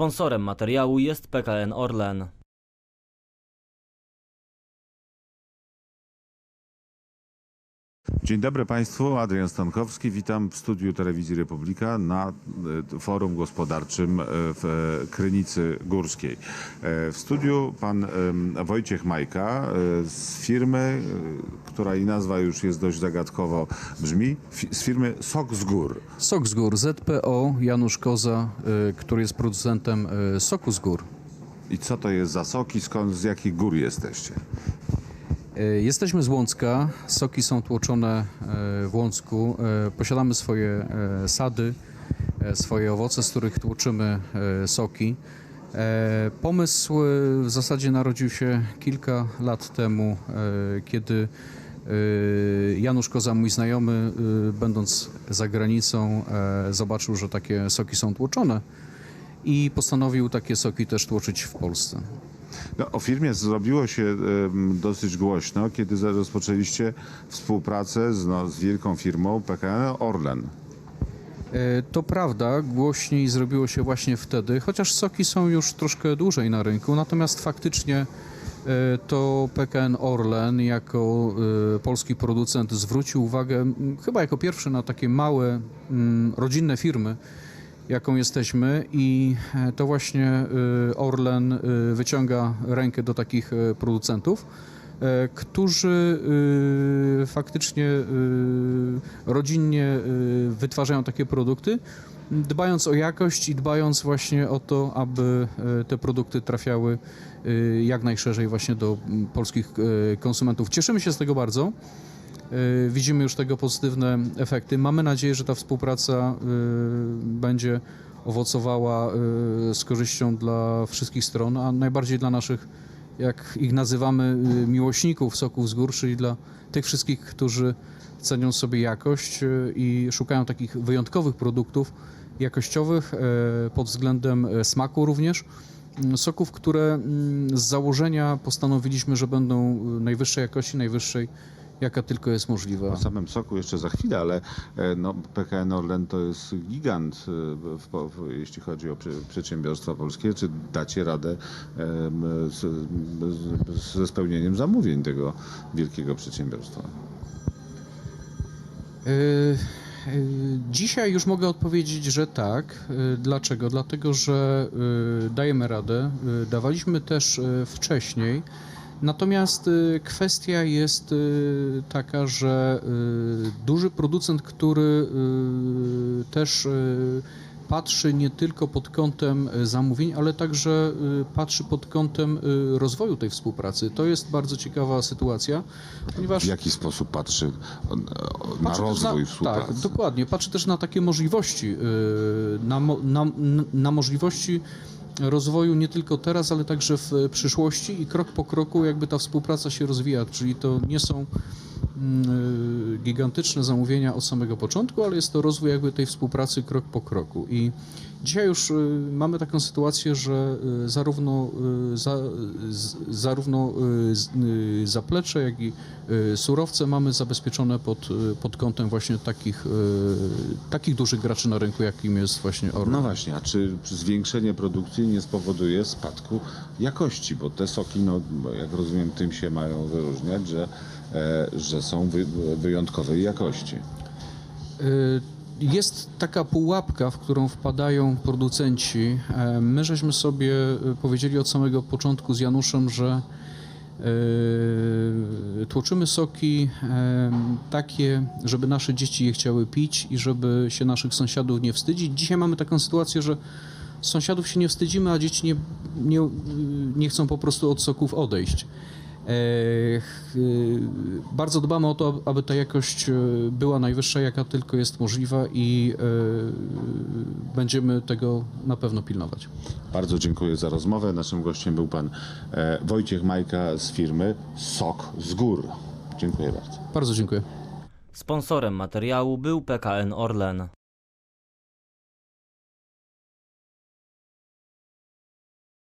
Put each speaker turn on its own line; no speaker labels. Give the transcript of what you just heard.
Sponsorem materiału jest PKN Orlen.
Dzień dobry Państwu, Adrian Stankowski. Witam w studiu Telewizji Republika na e, forum gospodarczym e, w e, Krynicy Górskiej. W studiu pan Wojciech Majka z firmy, która i nazwa już jest dość zagadkowo brzmi, z firmy Sok z Gór.
Sok z gór, ZPO, Janusz Koza, który jest producentem soku z gór.
I co to jest za soki, skąd, z jakich gór jesteście?
Y, Jesteśmy z Łącka, soki są tłoczone y, w Łącku, y, posiadamy swoje sady, swoje owoce, z których tłoczymy soki. E, Pomysł w zasadzie narodził się kilka lat temu, kiedy Janusz Koza, mój znajomy, będąc za granicą, e, zobaczył, że takie soki są tłoczone i postanowił takie soki też tłoczyć w Polsce.
No, o firmie zrobiło się dosyć głośno, kiedy rozpoczęliście współpracę z, no, z wielką firmą PKN Orlen.
E, To prawda, głośniej zrobiło się właśnie wtedy, chociaż soki są już troszkę dłużej na rynku, natomiast faktycznie e, to PKN Orlen jako e, polski producent zwrócił uwagę chyba jako pierwszy na takie małe, rodzinne firmy, jaką jesteśmy i e, to właśnie e, Orlen e, wyciąga rękę do takich producentów, którzy faktycznie rodzinnie wytwarzają takie produkty, dbając o jakość i dbając właśnie o to, aby te produkty trafiały jak najszerzej właśnie do polskich konsumentów. Cieszymy się z tego bardzo. E, Widzimy już tego pozytywne efekty. Mamy nadzieję, że ta współpraca e, będzie owocowała e, z korzyścią dla wszystkich stron, a najbardziej dla naszych, jak ich nazywamy, miłośników soków z gór, czyli dla tych wszystkich, którzy cenią sobie jakość i szukają takich wyjątkowych produktów jakościowych pod względem smaku również. Soków, które mm, z założenia postanowiliśmy, że będą najwyższej jakości, najwyższej jaka tylko jest możliwa.
O samym soku jeszcze za chwilę, ale e, no, PKN Orlen to jest gigant, e, w, w, jeśli chodzi o przedsiębiorstwa polskie. Czy dacie radę em, z, ze spełnieniem zamówień tego wielkiego przedsiębiorstwa?
Y, Dzisiaj już mogę odpowiedzieć, że tak. Dlaczego? Dlatego, że dajemy radę. Dawaliśmy też wcześniej. Natomiast y, kwestia jest y, taka, że y, duży producent, który też patrzy nie tylko pod kątem zamówień, ale także patrzy pod kątem rozwoju tej współpracy. To jest bardzo ciekawa sytuacja, ponieważ
W jaki sposób patrzy na
Patrzy
rozwój
na,
współpracy?
Tak, dokładnie. Patrzy też na takie możliwości, na, na, na możliwości rozwoju nie tylko teraz, ale także w przyszłości i krok po kroku jakby ta współpraca się rozwija, czyli to nie są mm, yy, gigantyczne zamówienia od samego początku, ale jest to rozwój jakby tej współpracy krok po kroku i dzisiaj już yy, mamy taką sytuację, że zarówno, za, zarówno zaplecze, jak i surowce mamy zabezpieczone pod, pod kątem właśnie takich, takich dużych graczy na rynku, jakim jest właśnie Orlen.
No właśnie, a czy zwiększenie produkcji nie spowoduje spadku jakości? Bo te soki, no, jak rozumiem, tym się mają wyróżniać, że, e, że są wy, wyjątkowej jakości.
Y, Jest taka pułapka, w którą wpadają producenci. E, My żeśmy sobie powiedzieli od samego początku z Januszem, że tłoczymy soki e, takie, żeby nasze dzieci je chciały pić i żeby się naszych sąsiadów nie wstydzić. Dzisiaj mamy taką sytuację, że sąsiadów się nie wstydzimy, a dzieci nie, nie, nie chcą po prostu od soków odejść. E, y, Bardzo dbamy o to, aby ta jakość e, była najwyższa, jaka tylko jest możliwa i e, będziemy tego na pewno pilnować.
Bardzo dziękuję za rozmowę. Naszym gościem był pan e, Wojciech Majka z firmy Sok z Gór. Dziękuję bardzo.
Bardzo dziękuję.
Sponsorem materiału był PKN Orlen.